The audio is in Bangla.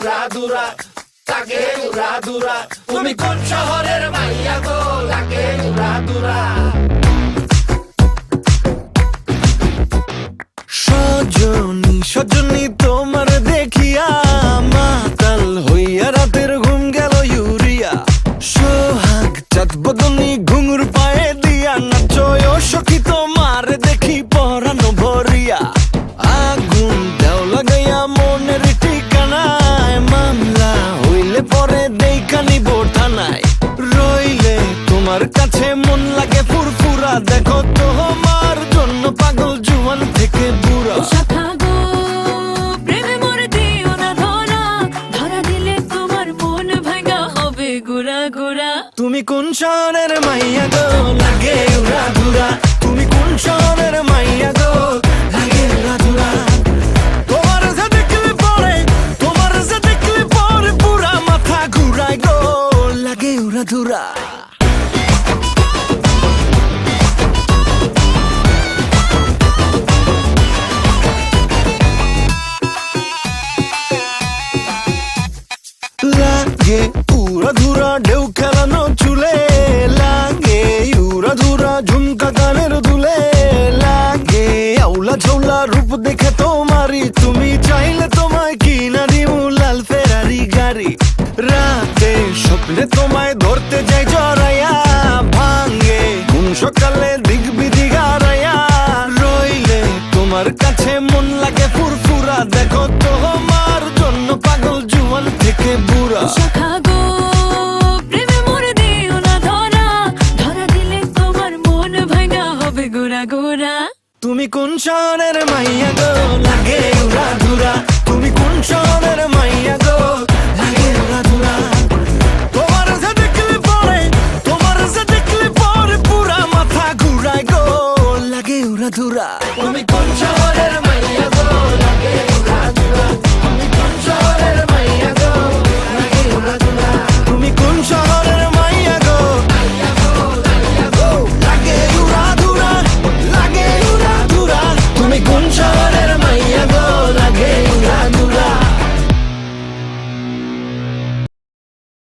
দুরা লাগে রাধুরা দুরা তুমি কোন শহরের মাইয়া গো? লাগে উড়া দুরা। তুমি কোন শহরের মাইয়া গো? লাগে তুমি কোন শহরের মাইয়া গো? লাগে উড়া তোমার যে দেখলে পরে, তোমার পরে পুরা মাথা ঘুরায় গো। লাগে লাগে উড়া ধুরা, ঢেউ খেলানো চুলে লাগে, ইউরা ধুরা ঝুমকা গানের দুলে লাগে। আউলা ঝৌলা রূপ দেখে তোমারি তুমি চাইলে তোমায় কিনা দিমু লাল ফেরারি গাড়ি। রাতে স্বপ্নে তোমায় ধরতে ঘোরা তুমি কোন শহরের মাইয়া গো? লাগে উড়া ধুরা। তুমি কোন শহরের মাইয়া গো? লাগে যে যে মাথা লাগে ধুরা। তুমি কোন শহরের